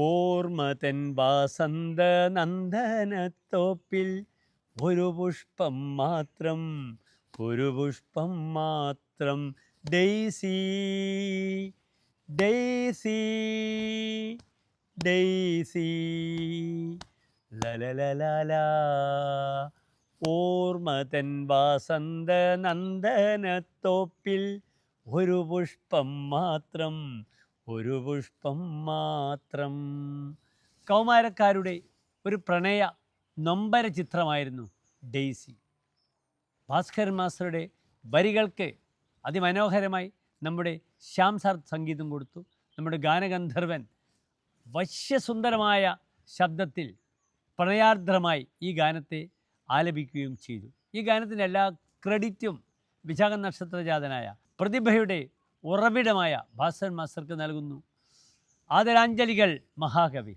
ഓർമ്മതൻ വാസന്ത നന്ദനത്തോപ്പിൽ ഒരു പുഷ്പം മാത്രം ഒരു പുഷ്പം മാത്രം. Daisy daisy daisy. ഓർമ്മ ഓർമ്മതൻ വാസന്ത നന്ദനത്തോപ്പിൽ ഒരു പുഷ്പം മാത്രം ഒരു പുഷ്പം മാത്രം. കൗമാരക്കാരുടെ ഒരു പ്രണയ നൊമ്പര ചിത്രമായിരുന്നു ഡെയ്സി. ഭാസ്കരൻ മാസ്റ്ററുടെ വരികൾക്ക് അതിമനോഹരമായി നമ്മുടെ ശ്യാം സാർ സംഗീതം കൊടുത്തു. നമ്മുടെ ഗാനഗന്ധർവൻ വശ്യസുന്ദരമായ ശബ്ദത്തിൽ പ്രണയാർദ്രമായി ഈ ഗാനത്തെ ആലപിക്കുകയും ചെയ്തു. ഈ ഗാനത്തിന്റെ എല്ലാ ക്രെഡിറ്റും വിശാഖ നക്ഷത്രജാതനായ പ്രതിഭയുടെ ഉറവിടമായ ഭാസ്കരൻ മാസ്റ്റർക്ക് നൽകുന്നു. ആദരാഞ്ജലികൾ മഹാകവി.